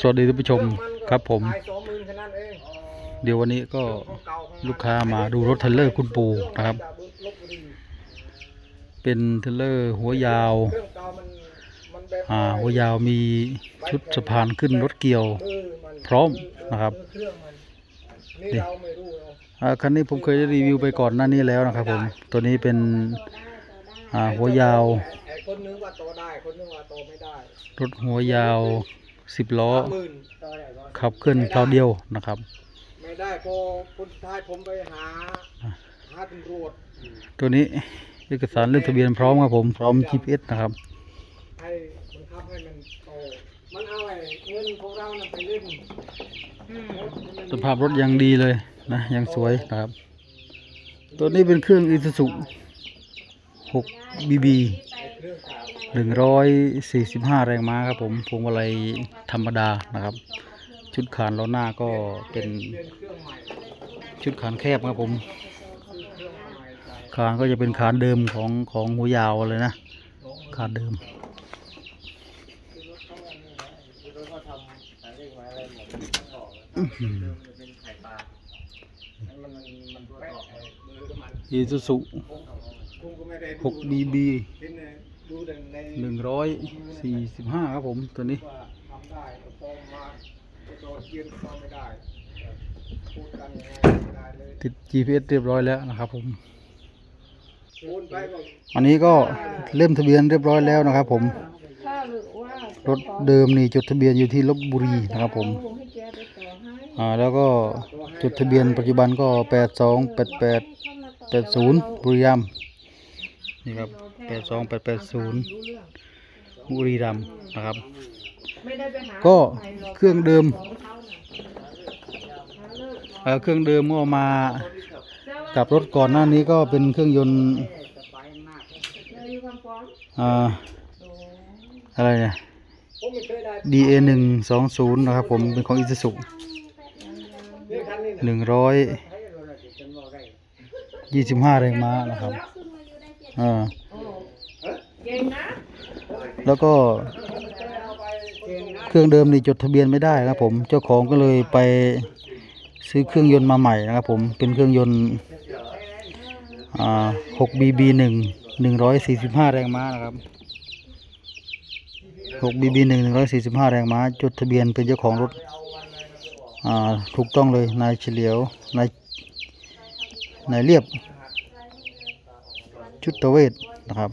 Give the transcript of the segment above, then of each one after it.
สวัสดีท่านผู้ชมครับผม เดี๋ยววันนี้ก็ลูกค้ามาดูรถเทเลอร์คุณปูนะครับ เป็นเทเลอร์หัวยาวอ่าหัวยาวมีชุดสะพานขึ้นรถเกี่ยวพร้อมนะครับนี่คันนี้ผมเคยได้รีวิวไปก่อนหน้านี้แล้วนะครับผม ตัวนี้เป็นอ่าหัวยาว รถหัวยาว สิบล้อหมื่นขับขึ้นเพลาเดียวนะครับ ไม่ได้พอคนสุดท้ายผมไปหาหาตำรวจตัวนี้เอกสารเรื่องทะเบียนพร้อมครับผมพร้อม GPS นะครับให้บังคับให้มันโตมันเอาไอ้เงินของเราน่ะไปเล่นสภาพรถยังดีเลยนะยังสวยนะครับ ตัวนี้เป็นเครื่อง Isuzu 6 BB 145 แรงม้าครับผมพวงมาลัยธรรมดานะครับ ชุดขานล้อหน้าก็เป็นชุดขานแคบครับผม ขานก็จะเป็นขานเดิมของของหัวยาวเลยนะ ขานเดิมอื้อหื 6 BB 145 ครับผมตัวนี้ว่าทำได้แต่พอมาโดนเกียนก็ไม่ได้พูดกันยังไงไม่ได้เลยติด GPS เรียบร้อยแล้วนะครับผม อันนี้ก็เล่มทะเบียนเรียบร้อยแล้วนะครับผม รถเดิมนี่จดทะเบียนอยู่ที่ลบบุรีนะครับผมเอาให้แกไปต่อให้อ่าแล้วก็จดทะเบียนปัจจุบันก็ 82 88 80 บุรีรัมย์ นี่ครับ82 880บุรีรัมย์นะครับไม่ได้ไปหาก็ใครหรอกเครื่องเดิมของเขาน่ะหาเลิกเอ่อเครื่องเดิมก็มากับรถก่อนหน้านี้ก็เป็นเครื่องยนต์เราอยู่คำฟ้องอ่าอะไรเนี่ยผมไม่เคยได้ DA 1 2 0นะครับผมเป็นของ Isuzu นี่คันนี้นะหนึ่งร้อยยี่สิบห้าแรงม้านะครับ อ่าแล้วก็ เครื่องเดิมนี่จดทะเบียนไม่ได้ครับผม เจ้าของก็เลยไปซื้อเครื่องยนต์มาใหม่นะครับผม เป็นเครื่องยนต์อ่า 6BB 1 145แรงม้านะครับ 6BB 1 145แรงม้า จดทะเบียนเป็นเจ้าของรถถูกต้องเลย นายเฉลียวนายนายเรียบ ชุดตะเวทนะครับ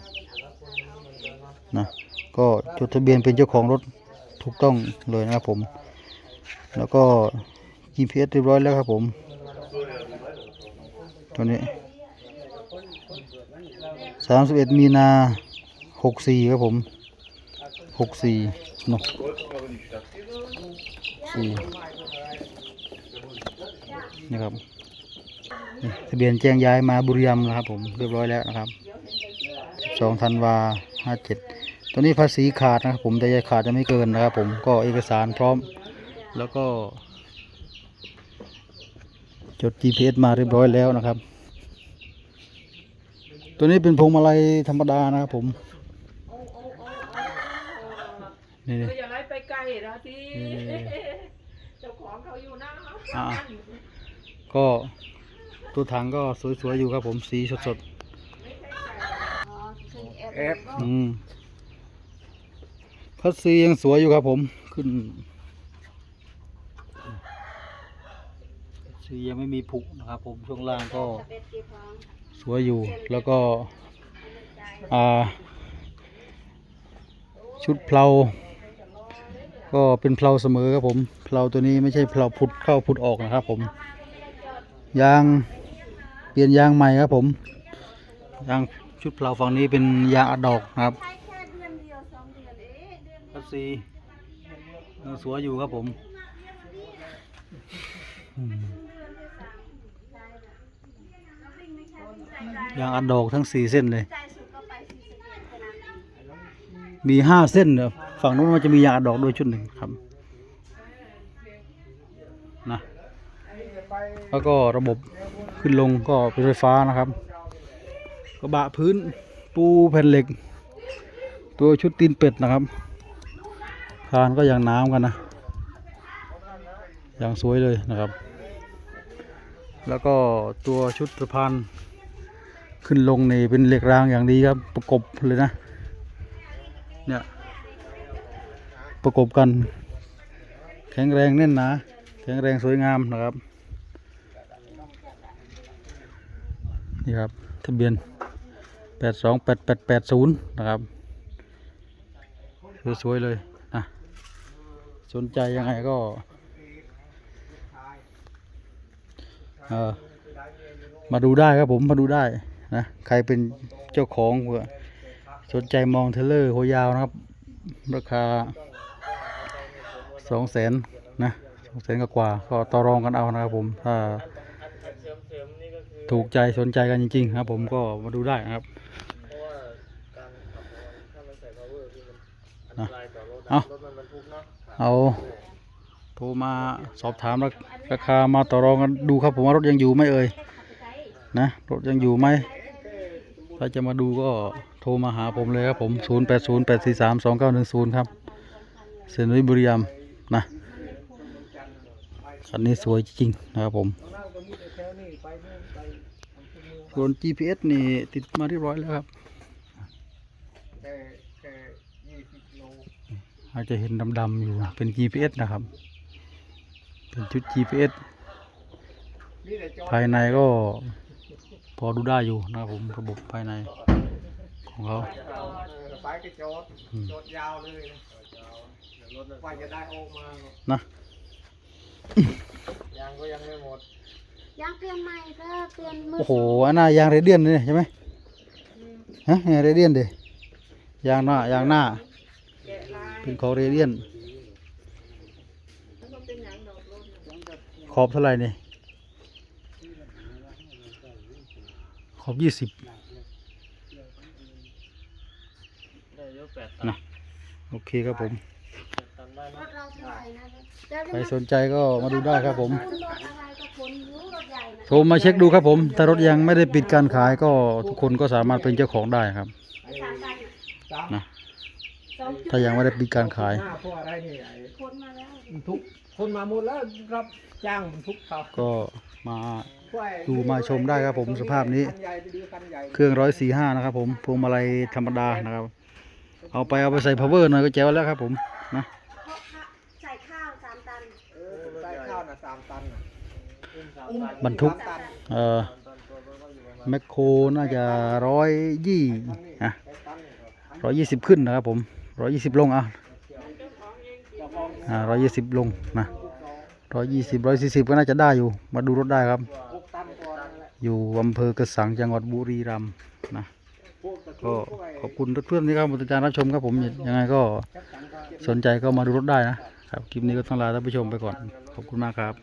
นะก็จดทะเบียนเป็นเจ้าของรถถูกต้องเลยนะครับผม แล้วก็ GPS เรียบร้อยแล้วครับผมตัวนี้สามสิบเอ็ดมีนาหกสี่ครับผมหกสี่เนาะสี่นี่ครับ ทะเบียนแจ้งย้ายมาบุรีรัมย์นะครับ ผมเรียบร้อยแล้วนะครับสองธันวาห้าเจ็ดตอนนี้ภาษีขาดนะครับผมแต่ยายขาดจะไม่เกินนะครับ ผมก็เอกสารพร้อม แล้วก็ จด GPS มาเรียบร้อยแล้วนะครับ ตัวนี้เป็นพวงมาลัยธรรมดานะครับผมนี่เอนี่ออย่าไล่ไปไกลนะที่นี่เจ้าของเขาอยู่หน้าอ่าก็ ตัวถังก็สวยๆอยู่ครับผมสีสดเอฟๆอืมพัดซียังสวยอยู่ครับผมขึ้นสียังไม่มีผุนะครับผมช่วงล่างก็สวยอยู่แล้วก็ อ่า ชุดเพลาก็เป็นเพลาเสมอครับผม เพลาตัวนี้ไม่ใช่เพลาพุดเข้าพุดออกนะครับผมยางเปลี่ยนยางใหม่ครับผมยางชุดเพลาฝั่งนี้เป็นยางอัดดอกนะครับพัดซียังสวยอยู่ครับผมอืมยางอัดดอกทั้งสี่เส้นเลย มีห้าเส้นเนอะฝั่งนู้นมันจะมียางอัดดอกด้วยชุดหนึ่งครับ นะ แล้วก็ระบบขึ้นลงก็เป็นไฟฟ้านะครับกระบะพื้นปูแผ่นเหล็ก ตัวชุดตีนเป็ดนะครับคานก็ยังน้ำกันนะอย่างสวยเลยนะครับ แล้วก็ตัวชุดสะพานขึ้นลงนี่เป็นเหล็กรางอย่างดีครับประกบเลยนะเนี่ยประกบกัน แข็งแรงแน่นหนาแข็งแรงสวยงามนะครับ นี่ครับทะเบียนแปดสองแปดแปดแปดศูนย์นะครับ สวย ๆ เลยนะสนใจยังไงก็มาดูได้ครับผมมาดูได้นะใครเป็นเจ้าของเผื่อสนใจมองเทเลอร์หัวยาวนะครับ ราคาสองแสนนะสองแสนกว่าก็ต่อรองกันเอานะครับผมถ้า ถูกใจสนใจกันจริง ๆ ครับ ผมก็มาดูได้นะครับเพราะว่าการขับถ้ามันใส่ power คือมันอันตนะรายต่อรถเอารถมันบรรทุกเนาะเอาโทรมาสอบถามราราคามาต่อรองกันดูครับผมว่ารถยังอยู่ไหมเอ่ยนะรถยังอยู่ไหมถ้าจะมาดูก็โทรมาหาผมเลยครับผม 0 8 0 8 4 3 2 9 1 0 ครับเซนวิบุรีรัมย์นะ คันนี้สวยจริงๆนะครับผมนั่งตรงนี้ไปแถวนี้ไปนู่นไปอำเภอเมืองส่วน GPS นี่ติดมาเรียบร้อยแล้วครับแค่แค่ยี่สิบโลอาจจะเห็นดำๆอยู่เป็น GPS นะครับ เป็นชุด GPS นี่แหละจอดภายในก็พอดูได้อยู่นะครับผมระบบภายในของเขาไปก็จอดอืมจอดยาวเลยนะจอดยาวเดี๋ยวรถไฟจะได้ออกมาเนอะนะ ยางก็ยังไม่หมดยางเปลี่ยนใหม่ก็เปลี่ยนมือโอ้โหอันน่ายางเรเดียนเลยใช่ไหมฮะเนี่ยเรเดียนเดยยางหน้ายางหน้าแกะลายเป็นของเรเดียนแล้วก็เป็นหยังดอกรถน่ะขอบเท่าไหร่เนี่ยขอบยี่สิบได้เยอะแปดนะโอเคครับผมตันได้ รเนาะถเราเท่าไหร่นะแล้วใครสนใจก็มาดูได้ครับผมคุณรถอะไรก็ขนรู้รถใหญ่นะโทรมาเช็คดูครับผม ถ้ารถยังไม่ได้ปิดการขายก็ทุกคนก็สามารถเป็นเจ้าของได้ครับไอ้สามตันน่ะสามนะ สองถ้ายังไม่ได้ปิดการขาย หน้าเพราะอะไรนี่ไอ้ขนมาแล้วบรรทุกคนมาหมดแล้วรับจ้างบรรทุกเขาก็มา พวกไอ้ดูมาชมได้ครับผมสภาพนี้ คันใหญ่ไปดูคันใหญ่เครื่องร้อยสี่ห้านะครับผมพวงมาลัยธรรมดานะครับ เอาไปเอาไปใส่ power หน่อยก็แจ๋วแล้วครับผมนะเพราะข้าใส่ข้าวสามตัน เออใส่ข้าวน่ะสามตันน่ะ บรรทุกเอ่อแมคโครน่าจะร้อยยี่นะร้อยยี่สิบขึ้นนะครับผมร้อยยี่สิบลงอะอ่าร้อยยี่สิบลงนะร้อยยี่สิบร้อยสี่สิบก็น่าจะได้อยู่ มาดูรถได้ครับ อยู่อำเภอกระสังจังหวัดบุรีรัมย์นะก็ขอบคุณเพื่อนๆที่เข้ามาติดตามรับชมครับผมยังไงก็สนใจก็มาดูรถได้นะครับคลิปนี้ก็ต้องลาท่านผู้ชมไปก่อน ขอบคุณมากครับ